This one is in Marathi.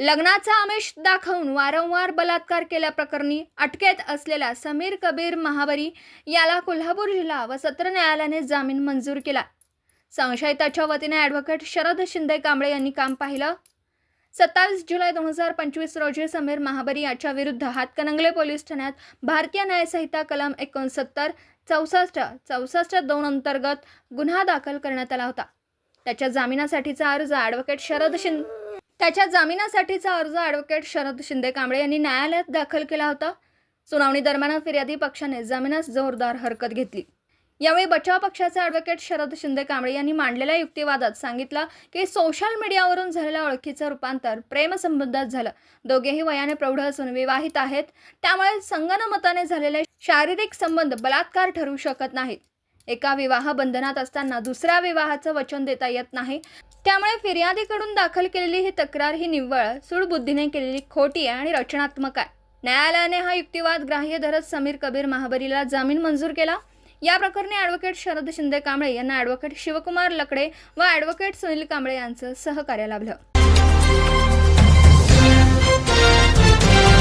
लग्नाचा आमिष दाखवून वारंवार बलात्कार केल्याप्रकरणी अटकेत असलेल्या समीर कबीर महाबरी याला कोल्हापूर जिल्हा व सत्र न्यायालयाने जामीन मंजूर केला. संशयिताच्या वतीने ॲडव्होकेट शरद शिंदे कांबळे यांनी काम पाहिलं. सत्तावीस जुलै दोन हजार पंचवीस रोजी समीर महाबरी याच्या विरुद्ध हातकणंगले पोलीस ठाण्यात भारतीय न्यायसंहिता कलम एकोणसत्तर चौसष्ट चौसष्ट दोन अंतर्गत गुन्हा दाखल करण्यात आला होता. त्याच्या जामिनासाठीचा अर्ज ॲडव्होकेट शरद शिंदे त्याच्या जामिनासाठीचा अर्ज ॲडव्होकेट शरद शिंदे कांबळे यांनी न्यायालयात दाखल केला होता. सुनावणी दरम्यान फिर्यादी पक्षाने जामिनास जोरदार हरकत घेतली. यावेळी बचाव पक्षाचे ॲडव्होकेट शरद शिंदे कांबळे यांनी मांडलेल्या युक्तिवादात सांगितलं की सोशल मीडियावरून झालेल्या ओळखीचं रूपांतर प्रेमसंबंधात झालं. दोघेही वयाने प्रौढ असून विवाहित आहेत. त्यामुळे संगणमताने झालेले शारीरिक संबंध बलात्कार ठरू शकत नाहीत. एका विवाह बंधनात असताना दुसऱ्या विवाहाचं वचन देता येत नाही. त्यामुळे फिर्यादीकडून दाखल केलेली ही तक्रार ही निव्वळ सुडबुद्धीने केलेली खोटी आहे आणि रचनात्मक आहे. न्यायालयाने हा युक्तिवाद ग्राह्य धरत समीर कबीर महाबरीला जामीन मंजूर केला. या प्रकरणी ॲडव्होकेट शरद शिंदे कांबळे यांना ॲडव्होकेट शिवकुमार लकडे व ॲडव्होकेट सुनील कांबळे यांचं सहकार्य लाभलं.